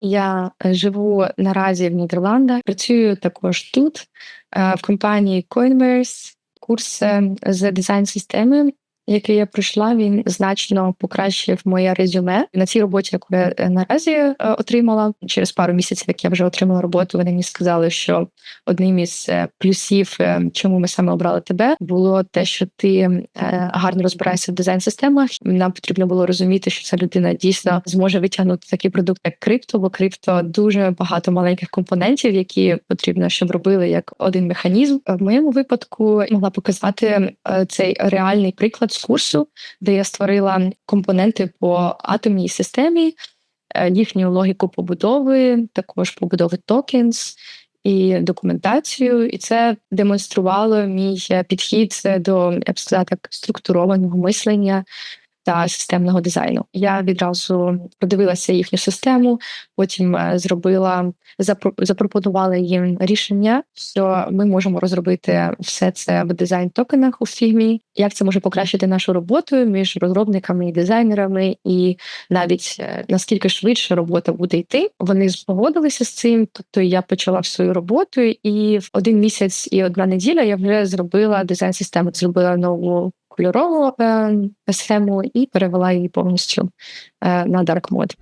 Я е, живу наразі в Нідерландах. Працюю також тут, е, в компанії Coinverse, Курс е, з дизайн системи який я пройшла, він значно покращив моє резюме на цій роботі, яку я е, наразі е, отримала через пару місяців, як я вже отримала роботу. Вони мені сказали, що одним із е, плюсів, чому ми саме обрали тебе, було те, що ти гарно розбираєшся в дизайн-системах. Нам потрібно було розуміти, що ця людина дійсно зможе витягнути такий продукт, як крипто, бо крипто дуже багато маленьких компонентів, які потрібно, щоб робили як один механізм. В моєму випадку могла показати цей реальний приклад курсу, де я створила компоненти по атомній системі, е, їхню логіку побудови, також побудови токенс і документацію. І це демонструвало мій підхід до я б сказала так, структурованого мислення та системного дизайну. Я відразу подивилася їхню систему, потім е, зробила запропонувала їм рішення, що ми можемо розробити все це в дизайн токенах у фігмі. Як це може покращити нашу роботу між розробниками і дизайнерами, і навіть е, наскільки швидше робота буде йти. Вони зпогодилися з цим. Тобто я почала свою роботу, і в один місяць і одна неділя я вже зробила дизайн систему, зробила нову кольорову е, схему і перевела її повністю е, на Dark Mode.